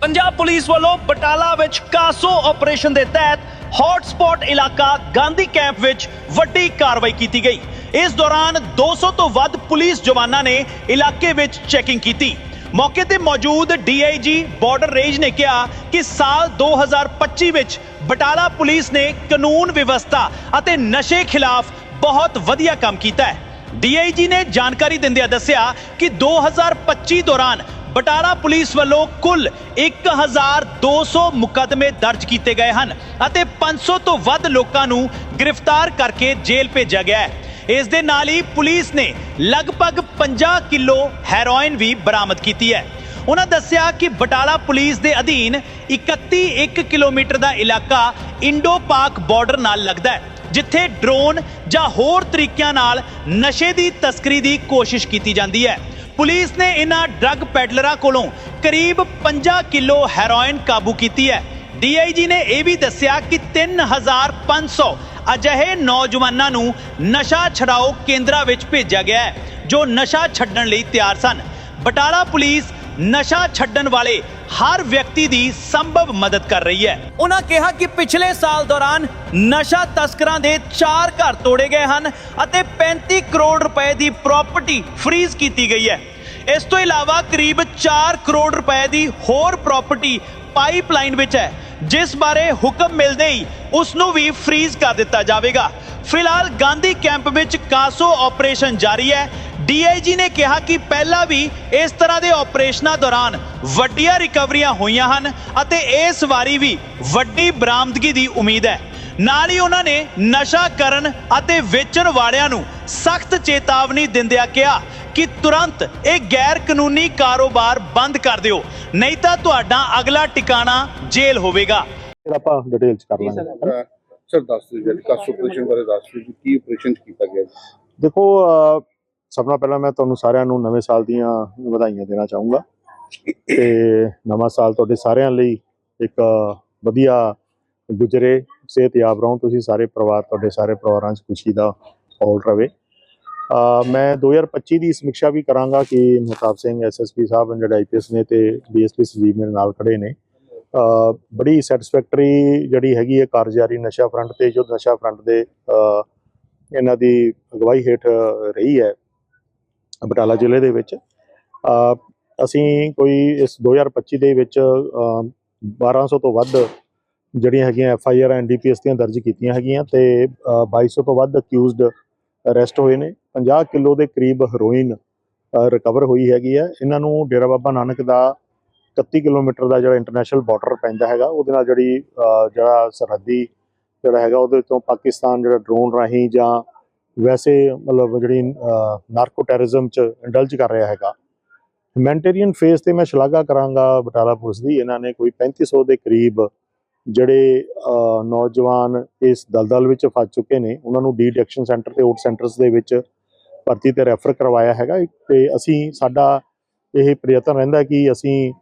Punjab police ਵੱਲੋਂ ਬਟਾਲਾ ਵਿੱਚ CASO operation ਦੇ ਤਹਿਤ ਹੌਟਸਪੌਟ ਇਲਾਕਾ ਗਾਂਧੀ ਕੈਂਪ ਵਿੱਚ ਵੱਡੀ ਕਾਰਵਾਈ ਕੀਤੀ ਗਈ। ਇਸ ਦੌਰਾਨ 200 ਤੋਂ ਵੱਧ ਪੁਲਿਸ ਜਵਾਨਾਂ ਨੇ ਇਲਾਕੇ ਵਿੱਚ ਚੈਕਿੰਗ ਕੀਤੀ। ਮੌਕੇ ਤੇ ਮੌਜੂਦ ਡੀਆਈਜੀ ਬਾਰਡਰ ਰੇਂਜ ਨੇ ਕਿਹਾ ਕਿ ਸਾਲ 2025 ਵਿੱਚ ਬਟਾਲਾ ਪੁਲਿਸ ਨੇ ਕਾਨੂੰਨ ਵਿਵਸਥਾ ਅਤੇ ਨਸ਼ੇ ਖਿਲਾਫ ਬਹੁਤ ਵਧੀਆ ਕੰਮ ਕੀਤਾ ਹੈ। ਡੀਆਈਜੀ ਨੇ ਜਾਣਕਾਰੀ ਦਿੰਦਿਆਂ ਦੱਸਿਆ ਕਿ 2025 ਦੌਰਾਨ ਬਟਾਲਾ ਪੁਲਿਸ ਵੱਲੋਂ ਕੁੱਲ 1200 ਮੁਕੱਦਮੇ ਦਰਜ ਕੀਤੇ ਗਏ ਹਨ ਅਤੇ 500 ਤੋਂ ਵੱਧ ਲੋਕਾਂ ਨੂੰ ਗ੍ਰਿਫਤਾਰ ਕਰਕੇ ਜੇਲ੍ਹ ਭੇਜਿਆ ਗਿਆ ਹੈ। ਇਸ ਦੇ ਨਾਲ ਹੀ ਪੁਲਿਸ ਨੇ ਲਗਭਗ 50 ਕਿਲੋ ਹੈਰੋਇਨ ਵੀ ਬਰਾਮਦ ਕੀਤੀ ਹੈ। ਉਹਨਾਂ ਦੱਸਿਆ ਕਿ ਬਟਾਲਾ ਪੁਲਿਸ ਦੇ ਅਧੀਨ 31 1 ਕਿਲੋਮੀਟਰ ਦਾ ਇਲਾਕਾ ਇੰਡੋ ਪਾਕ ਬਾਰਡਰ ਨਾਲ ਲੱਗਦਾ ਹੈ, ਜਿੱਥੇ ਡਰੋਨ ਜਾਂ ਹੋਰ ਤਰੀਕਿਆਂ ਨਾਲ ਨਸ਼ੇ ਦੀ ਤਸਕਰੀ ਦੀ ਕੋਸ਼ਿਸ਼ ਕੀਤੀ ਜਾਂਦੀ ਹੈ। ਪੁਲਿਸ ਨੇ ਇਹਨਾਂ ਡਰੱਗ ਪੈਡਲਰਾਂ ਕੋਲੋਂ ਕਰੀਬ 50 ਕਿਲੋ ਹੈਰੋਇਨ ਕਾਬੂ ਕੀਤੀ ਹੈ। ਡੀਆਈਜੀ ਨੇ ਇਹ ਵੀ ਦੱਸਿਆ ਕਿ 3500 ਅਜਿਹੇ ਨੌਜਵਾਨਾਂ ਨੂੰ ਨਸ਼ਾ ਛਡਾਓ ਕੇਂਦਰਾਂ ਵਿੱਚ ਭੇਜਿਆ ਗਿਆ ਹੈ, ਜੋ ਨਸ਼ਾ ਛੱਡਣ ਲਈ ਤਿਆਰ ਸਨ। ਬਟਾਲਾ ਪੁਲਿਸ ਨਸ਼ਾ ਛੱਡਣ ਵਾਲੇ ਹਰ ਵਿਅਕਤੀ ਦੀ ਸੰਭਵ ਮਦਦ ਕਰ ਰਹੀ ਹੈ। ਉਹਨਾਂ ਕਿਹਾ ਕਿ ਪਿਛਲੇ ਸਾਲ ਦੌਰਾਨ ਨਸ਼ਾ ਤਸਕਰਾਂ ਦੇ 4 ਘਰ ਤੋੜੇ ਗਏ ਹਨ ਅਤੇ 35 ਕਰੋੜ ਰੁਪਏ ਦੀ ਪ੍ਰਾਪਰਟੀ ਫ੍ਰੀਜ਼ ਕੀਤੀ ਗਈ ਹੈ। ਇਸ ਤੋਂ ਇਲਾਵਾ ਕਰੀਬ 4 ਕਰੋੜ ਰੁਪਏ ਦੀ ਹੋਰ ਪ੍ਰਾਪਰਟੀ ਪਾਈਪਲਾਈਨ ਵਿੱਚ ਹੈ, ਜਿਸ ਬਾਰੇ ਹੁਕਮ ਮਿਲਦੇ ਹੀ ਉਸ ਨੂੰ ਵੀ ਫ੍ਰੀਜ਼ ਕਰ ਦਿੱਤਾ ਜਾਵੇਗਾ। ਫਿਲਹਾਲ ਗਾਂਧੀ ਕੈਂਪ ਵਿੱਚ ਕਾਸੋ ਆਪਰੇਸ਼ਨ ਜਾਰੀ ਹੈ। ਡੀਆਈਜੀ ਨੇ ਕਿਹਾ ਕਿ ਪਹਿਲਾਂ ਵੀ ਇਸ ਤਰ੍ਹਾਂ ਦੇ ਆਪਰੇਸ਼ਨਾਂ ਦੌਰਾਨ ਵੱਡੀਆਂ ਰਿਕਵਰੀਆਂ ਹੋਈਆਂ ਹਨ ਅਤੇ ਇਸ ਵਾਰੀ ਵੀ ਵੱਡੀ ਬਰਾਮਦਗੀ ਦੀ ਉਮੀਦ ਹੈ। ਨਾਲ ਹੀ ਉਹਨਾਂ ਨੇ ਨਸ਼ਾ ਕਰਨ ਅਤੇ ਵੇਚਣ ਵਾਲਿਆਂ ਨੂੰ ਸਖਤ ਚੇਤਾਵਨੀ ਦਿੰਦਿਆਂ ਕਿਹਾ ਕਿ ਤੁਰੰਤ ਇਹ ਗੈਰ ਕਾਨੂੰਨੀ ਕਾਰੋਬਾਰ ਬੰਦ ਕਰ ਦਿਓ ਨਹੀਂ ਤਾਂ ਤੁਹਾਡਾ ਅਗਲਾ ਟਿਕਾਣਾ ਜੇਲ੍ਹ ਹੋਵੇਗਾ। ਫਿਰ ਆਪਾਂ ਡਿਟੇਲ ਚ ਕਰ ਲਾਂਗੇ। ਅਹ ਸਰ ਦੱਸ ਦਿਓ ਜੀ ਕਾਸ ਆਪਰੇਸ਼ਨ ਬਾਰੇ ਦੱਸ ਦਿਓ ਜੀ ਕੀ ਆਪਰੇਸ਼ਨ ਕੀਤਾ ਗਿਆ ਜੀ? ਦੇਖੋ ਅਹ, ਸਭ ਤੋਂ ਪਹਿਲਾਂ ਮੈਂ ਤੁਹਾਨੂੰ ਸਾਰਿਆਂ ਨੂੰ ਨਵੇਂ ਸਾਲ ਦੀਆਂ ਵਧਾਈਆਂ ਦੇਣਾ ਚਾਹੂੰਗਾ ਤੇ ਨਵਾਂ ਸਾਲ ਤੁਹਾਡੇ ਸਾਰਿਆਂ ਲਈ ਇੱਕ ਵਧੀਆ ਗੁਜ਼ਰੇ ਸਿਹਤਯਾਬ ਰਹੋ ਤੁਸੀਂ ਸਾਰੇ ਪਰਿਵਾਰ ਤੁਹਾਡੇ ਸਾਰੇ ਪਰਿਵਾਰਾਂ 'ਚ ਖੁਸ਼ੀ ਦਾ ਮਾਹੌਲ ਰਵੇ। ਅਹ, ਮੈਂ 2025 ਦੀ ਸਮੀਖਿਆ ਵੀ ਕਰਾਂਗਾ ਕਿ ਮਹਤਾਬ ਸਿੰਘ ਐਸਐਸਪੀ ਸਾਹਿਬ ਜਿਹੜੇ ਆਈਪੀਐਸ ਨੇ ਤੇ ਡੀਐਸਪੀ ਸੰਜੀਵ ਮੇਰੇ ਨਾਲ ਖੜੇ ਨੇ। ਬੜੀ ਸੈਟੀਸਫੈਕਟਰੀ ਜਿਹੜੀ ਹੈਗੀ ਹੈ ਕਾਰਜਕਾਰੀ ਨਸ਼ਾ ਫਰੰਟ ਤੇ ਜੋ ਨਸ਼ਾ ਫਰੰਟ ਦੇ ਇਹਨਾਂ ਦੀ ਅਗਵਾਈ ਹੇਠ ਰਹੀ ਹੈ ਬਟਾਲਾ ਜ਼ਿਲ੍ਹੇ ਦੇ ਵਿੱਚ। ਅਸੀਂ ਕੋਈ ਇਸ 2025 ਦੇ ਵਿੱਚ ਅ, 1200 ਤੋਂ ਵੱਧ ਜਿਹੜੀਆਂ ਹੈਗੀਆਂ ਐਫ ਆਈ ਆਰ ਐਨਡੀਪੀਐਸ ਦੀਆਂ ਦਰਜ ਕੀਤੀਆਂ ਹੈਗੀਆਂ ਤੇ ਅ, 2200 ਤੋਂ ਵੱਧ ਅਕਿਊਜ਼ਡ ਅਰੈਸਟ ਹੋਏ ਨੇ। 50 ਕਿਲੋ ਦੇ ਕਰੀਬ ਹੈਰੋਇਨ ਰਿਕਵਰ ਹੋਈ ਹੈਗੀ ਹੈ। ਇਹਨਾਂ ਨੂੰ ਡੇਰਾ ਬਾਬਾ ਨਾਨਕ ਦਾ 31 ਕਿਲੋਮੀਟਰ ਦਾ ਜਿਹੜਾ ਇੰਟਰਨੈਸ਼ਨਲ ਬਾਰਡਰ ਪੈਂਦਾ ਹੈਗਾ ਉਹਦੇ ਨਾਲ ਜਿਹੜੀ ਜਿਹੜਾ ਸਰਹੱਦੀ ਜਿਹੜਾ ਹੈਗਾ ਉਹਦੇ ਤੋਂ ਪਾਕਿਸਤਾਨ ਜਿਹੜਾ ਡਰੋਨ ਰਾਹੀਂ ਜਾਂ ਵੈਸੇ ਮਤਲਬ ਜਿਹੜੀ ਨਾਰਕੋ ਟੈਰਰਿਜ਼ਮ ਚ ਇੰਡਲਜ ਕਰ ਰਿਹਾ ਹੈਗਾ। ਹਿਊਮੈਨਿਟੇਰੀਅਨ ਫੇਸ ਤੇ ਮੈਂ ਸ਼ਲਾਘਾ ਕਰਾਂਗਾ ਬਟਾਲਾ ਪੁਲਿਸ ਦੀ। ਇਹਨਾਂ ਨੇ ਕੋਈ 3500 ਦੇ ਕਰੀਬ ਜਿਹੜੇ ਨੌਜਵਾਨ ਇਸ ਦਲਦਲ ਵਿੱਚ ਫਸ ਚੁੱਕੇ ਨੇ, ਉਹਨਾਂ ਨੂੰ ਡੀ ਐਕਸ਼ਨ ਸੈਂਟਰ ਤੇ, ਓਟ ਸੈਂਟਰਸ ਦੇ ਵਿੱਚ ਭਰਤੀ ਤੇ ਰੈਫਰ ਕਰਵਾਇਆ ਹੈਗਾ। ਤੇ ਅਸੀਂ, ਸਾਡਾ ਇਹ ਪ੍ਰਯਤਨ ਰਹਿੰਦਾ ਕਿ ਅਸੀਂ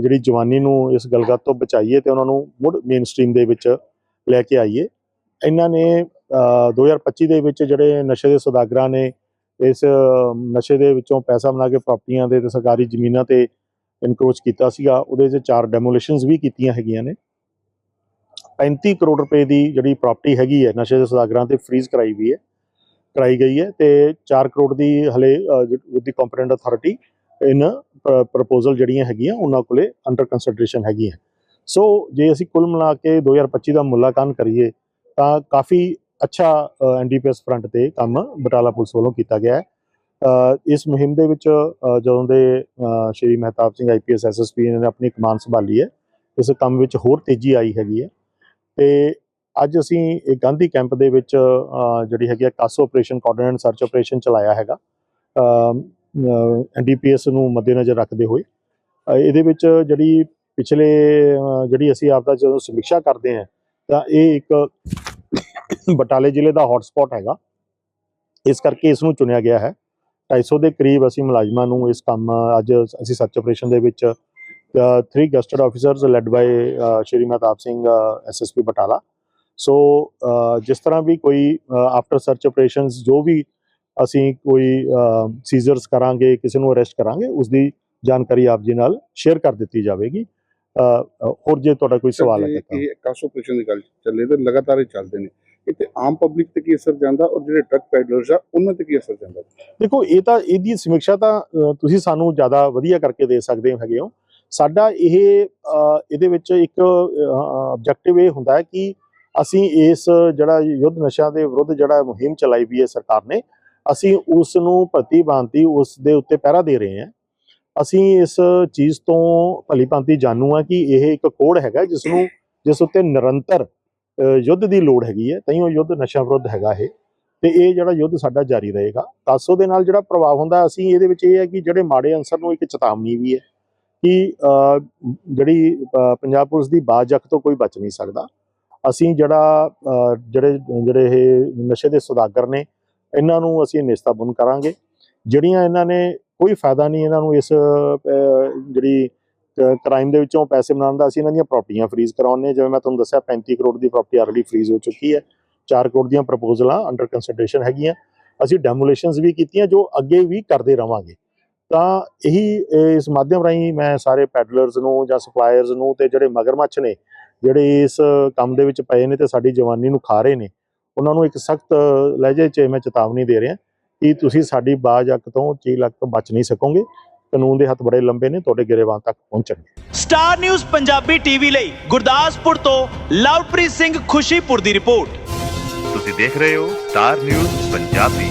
ਜਿਹੜੀ ਜਵਾਨੀ ਨੂੰ ਇਸ ਗਲਗਤ ਤੋਂ ਬਚਾਈਏ ਤੇ ਉਹਨਾਂ ਨੂੰ ਮੁੜ ਮੇਨ ਸਟ੍ਰੀਮ ਦੇ ਵਿੱਚ ਲੈ ਕੇ ਆਈਏ। ਇਹਨਾਂ ਨੇ ਅਹ 2025 ਦੇ ਵਿੱਚ ਜਿਹੜੇ ਨਸ਼ੇ ਦੇ ਸੌਦਾਗਰਾਂ ਨੇ, ਇਸ ਨਸ਼ੇ ਦੇ ਵਿੱਚੋਂ ਪੈਸਾ ਬਣਾ ਕੇ ਪ੍ਰਾਪਰਟੀਆਂ ਦੇ ਤੇ ਸਰਕਾਰੀ ਜ਼ਮੀਨਾਂ ਤੇ ਇਨਕਰੋਚ ਕੀਤਾ ਸੀਗਾ, ਉਹਦੇ 'ਚ ਚਾਰ ਡੈਮੋਲੀਸ਼ਨਸ ਵੀ ਕੀਤੀਆਂ ਹੈਗੀਆਂ ਨੇ। 35 ਕਰੋੜ ਰੁਪਏ ਦੀ ਜਿਹੜੀ ਪ੍ਰਾਪਰਟੀ ਹੈਗੀ ਹੈ, ਨਸ਼ੇ ਦੇ ਸੌਦਾਗਰਾਂ ਤੇ ਫ੍ਰੀਜ਼ ਕਰਾਈ ਵੀ ਹੈ, ਕਰਾਈ ਗਈ ਹੈ ਤੇ 4 ਕਰੋੜ ਦੀ ਹਲੇ with the competent authority in proposal ਜਿਹੜੀਆਂ ਹੈਗੀਆਂ, ਉਹਨਾਂ ਕੋਲੇ ਅੰਡਰ ਕੰਸੀਡਰੇਸ਼ਨ ਹੈਗੀ ਹੈ ਸੋ ਜੇ ਅਸੀਂ ਕੁੱਲ ਮਿਲਾ ਕੇ 2025 ਦਾ ਮੁੱਲਾਂਕਣ ਕਰੀਏ, ਤਾਂ ਕਾਫੀ ਅੱਛਾ ਐਨਡੀਪੀਐਸ ਫਰੰਟ ਤੇ ਕੰਮ ਬਟਾਲਾ ਪੁਲਿਸ ਵੱਲੋਂ ਕੀਤਾ ਗਿਆ ਹੈ। ਇਸ ਮੁਹਿੰਮ ਦੇ ਵਿੱਚ ਜਦੋਂ ਦੇ ਸ਼੍ਰੀ ਮਹਿਤਾਬ ਸਿੰਘ ਆਈਪੀਐਸ ਐਸਐਸਪੀ ਨੇ ਆਪਣੀ ਕਮਾਨ ਸੰਭਾਲੀ ਹੈ, ਇਸ ਕੰਮ ਵਿੱਚ ਹੋਰ ਤੇਜ਼ੀ ਆਈ ਹੈਗੀ ਹੈ। ਤੇ ਅੱਜ ਅਸੀਂ ਇਹ ਗਾਂਧੀ ਕੈਂਪ ਦੇ ਵਿੱਚ ਜਿਹੜੀ ਹੈਗੀ ਆ CASO operation, coordinate search operation ਚਲਾਇਆ ਹੈਗਾ। ਐਨਡੀਪੀਐਸ ਨੂੰ ਮੱਦੇਨਜ਼ਰ ਰੱਖਦੇ ਹੋਏ। ਇਹਦੇ ਵਿੱਚ ਜਿਹੜੀ ਪਿਛਲੇ ਜਿਹੜੀ ਅਸੀਂ ਆਪਦਾ ਜਦੋਂ ਸਮੀਖਿਆ ਕਰਦੇ ਹਾਂ, ਤਾਂ ਇਹ ਇੱਕ ਬਟਾਲੇ ਜ਼ਿਲ੍ਹੇ ਦਾ ਹੌਟਸਪੌਟ ਹੈਗਾ। ਇਸ ਕਰਕੇ ਇਸ ਨੂੰ ਚੁਣਿਆ ਗਿਆ ਹੈ। 250 ਦੇ ਕਰੀਬ ਅਸੀਂ ਮੁਲਾਜ਼ਮਾਂ ਨੂੰ ਇਸ ਕੰਮ, ਅੱਜ ਅਸੀਂ ਸਰਚ ਆਪਰੇਸ਼ਨ ਦੇ ਵਿੱਚ 3 gazetted officers led by Shri Mehtab Singh SSP Batala so ਜਿਸ ਤਰ੍ਹਾਂ ਵੀ ਕੋਈ ਆਫਟਰ ਸਰਚ ਆਪਰੇਸ਼ਨਸ ਜੋ ਵੀ ਅਸੀਂ ਕੋਈ ਸੀਜ਼ਰਸ ਕਰਾਂਗੇ ਕਿਸੇ ਨੂੰ ਅਰੈਸਟ ਕਰਾਂਗੇ ਉਸ ਦੀ ਜਾਣਕਾਰੀ ਆਪ ਜੀ ਨਾਲ ਸ਼ੇਅਰ ਕਰ ਦਿੱਤੀ ਜਾਵੇਗੀ ਹੋਰ ਜੇ ਤੁਹਾਡਾ ਕੋਈ ਸਵਾਲ ਹੈ ਤਾਂ ਇਹ ਕਾਸ ਆਪਰੇਸ਼ਨ ਦੀ ਗੱਲ ਚੱਲੇ ਤੇ ਲਗਾਤਾਰ ਇਹ ਚੱਲਦੇ ਨੇ ਤੇ ਆਮ ਪਬਲਿਕ ਤੇ ਕੀ ਅਸਰ ਜਾਂਦਾ ਔਰ ਜਿਹੜੇ ਟਰੱਕ ਪੈਡਲਰਸ ਆ ਉਹਨਾਂ ਤੇ ਕੀ ਅਸਰ ਜਾਂਦਾ ਦੇਖੋ ਇਹ ਤਾਂ ਇਹਦੀ ਸਮੀਖਿਆ ਤਾਂ ਤੁਸੀਂ ਸਾਨੂੰ ਜ਼ਿਆਦਾ ਵਧੀਆ ਕਰਕੇ ਦੇ ਸਕਦੇ ਹੋ ਹੈਗੇ ਹੋ ਸਾਡਾ ਇਹ ਇਹਦੇ ਵਿੱਚ ਇੱਕ ਆਬਜੈਕਟਿਵ ਇਹ ਹੁੰਦਾ ਹੈ ਕਿ ਅਸੀਂ ਇਸ ਜਿਹੜਾ ਯੁੱਧ ਨਸ਼ਾ ਦੇ ਵਿਰੁੱਧ ਜਿਹੜਾ ਮੁਹਿੰਮ ਚਲਾਈ ਵੀ ਹੈ ਸਰਕਾਰ ਨੇ, ਅਸੀਂ ਉਸ ਨੂੰ ਪ੍ਰਤੀ ਭਾਂਤੀ ਉਸ ਦੇ ਉੱਤੇ ਪਹਿਰਾ ਦੇ ਰਹੇ ਹਾਂ। ਅਸੀਂ ਇਸ ਚੀਜ਼ ਤੋਂ ਭਲੀ ਭਾਂਤੀ ਜਾਣੂ ਆ ਕਿ ਇਹ ਇੱਕ ਕੋਡ ਹੈਗਾ ਜਿਸ ਨੂੰ ਜਿਸ ਉੱਤੇ ਨਿਰੰਤਰ ਯੁੱਧ ਦੀ ਲੋੜ ਹੈਗੀ ਹੈ, ਤਾਂ ਉਹ ਯੁੱਧ ਨਸ਼ਾ ਵਿਰੁੱਧ ਹੈਗਾ ਇਹ। ਤੇ ਇਹ ਜਿਹੜਾ ਯੁੱਧ ਸਾਡਾ ਜਾਰੀ ਰਹੇਗਾ ਕਾਸੋ ਦੇ ਨਾਲ ਜਿਹੜਾ ਪ੍ਰਭਾਵ ਹੁੰਦਾ, ਅਸੀਂ ਇਹਦੇ ਵਿੱਚ ਇਹ ਹੈ ਕਿ ਜਿਹੜੇ ਮਾੜੇ ਅੰਸਰ ਨੂੰ ਇੱਕ ਚੇਤਾਵਨੀ ਵੀ ਹੈ। ਕਿ ਜਿਹੜੀ ਪੰਜਾਬ ਪੁਲਿਸ ਦੀ ਬਾਜਕ ਤੋਂ ਕੋਈ ਬਚ ਨਹੀਂ ਸਕਦਾ। ਅਸੀਂ ਜਿਹੜਾ ਜਿਹੜੇ ਜਿਹੜੇ ਇਹ ਨਸ਼ੇ ਦੇ ਸੁਦਾਗਰ ਨੇ, ਇਹਨਾਂ ਨੂੰ ਅਸੀਂ ਨਿਸਤਾਬੁਨ ਕਰਾਂਗੇ। ਜਿਹੜੀਆਂ ਇਹਨਾਂ ਨੇ ਕੋਈ ਫਾਇਦਾ ਨਹੀਂ ਇਹਨਾਂ ਨੂੰ ਇਸ ਜਿਹੜੀ ਕ੍ਰਾਈਮ ਦੇ ਵਿੱਚੋਂ ਪੈਸੇ ਬਣਾਉਣ ਦਾ, ਅਸੀਂ ਇਹਨਾਂ ਦੀਆਂ ਪ੍ਰਾਪਰਟੀਆਂ ਫਰੀਜ਼ ਕਰਾਉਂਦੇ ਹਾਂ। ਜਿਵੇਂ ਮੈਂ ਤੁਹਾਨੂੰ ਦੱਸਿਆ 35 ਕਰੋੜ ਦੀ ਪ੍ਰਾਪਰਟੀ ਆਲਰੇਡੀ ਫਰੀਜ਼ ਹੋ ਚੁੱਕੀ ਹੈ। 4 ਕਰੋੜ ਦੀਆਂ ਪ੍ਰਪੋਜ਼ਲਾਂ ਅੰਡਰ ਕੰਸੀਡਰੇਸ਼ਨ ਹੈਗੀਆਂ। ਅਸੀਂ ਡੈਮੋਲੇਸ਼ਨਸ ਵੀ ਕੀਤੀਆਂ, ਜੋ ਅੱਗੇ ਵੀ ਕਰਦੇ ਰਵਾਂਗੇ। ਤਾਂ ਇਹੀ ਇਸ ਮਾਧਿਅਮ ਰਾਹੀਂ ਮੈਂ ਸਾਰੇ ਪੈਡਲਰਸ ਨੂੰ ਜਾਂ ਸਪਲਾਇਰਸ ਨੂੰ ਤੇ ਜਿਹੜੇ ਮਗਰਮੱਛ ਨੇ ਜਿਹੜੇ ਇਸ ਕੰਮ ਦੇ ਵਿੱਚ ਪਏ ਨੇ ਤੇ ਸਾਡੀ ਜਵਾਨੀ ਨੂੰ ਖਾ ਰਹੇ ਨੇ ਉਹਨਾਂ ਨੂੰ ਇੱਕ ਸਖਤ ਲਹਿਜੇ 'ਚ ਮੈਂ ਚੇਤਾਵਨੀ ਦੇ ਰਿਹਾ ਕਿ ਤੁਸੀਂ ਸਾਡੀ ਬਾਜ ਅੱਕ ਤੋਂ ਚੀਲ ਅੱਕ ਤੋਂ ਬਚ ਨਹੀਂ ਸਕੋਗੇ। ਕਾਨੂੰਨ ਦੇ ਹੱਥ ਬੜੇ ਲੰਬੇ ਨੇ ਤੁਹਾਡੇ ਗਿਰੇਬਾਨ ਤੱਕ ਪਹੁੰਚਣਗੇ ਸਟਾਰ ਨਿਊਜ਼ ਪੰਜਾਬੀ ਟੀਵੀ ਲਈ ਗੁਰਦਾਸਪੁਰ ਤੋਂ ਲਵਪ੍ਰੀਤ ਸਿੰਘ ਖੁਸ਼ੀਪੁਰ ਦੀ ਰਿਪੋਰਟ। ਤੁਸੀਂ ਦੇਖ ਰਹੇ ਹੋ ਸਟਾਰ ਨਿਊਜ਼ ਪੰਜਾਬੀ।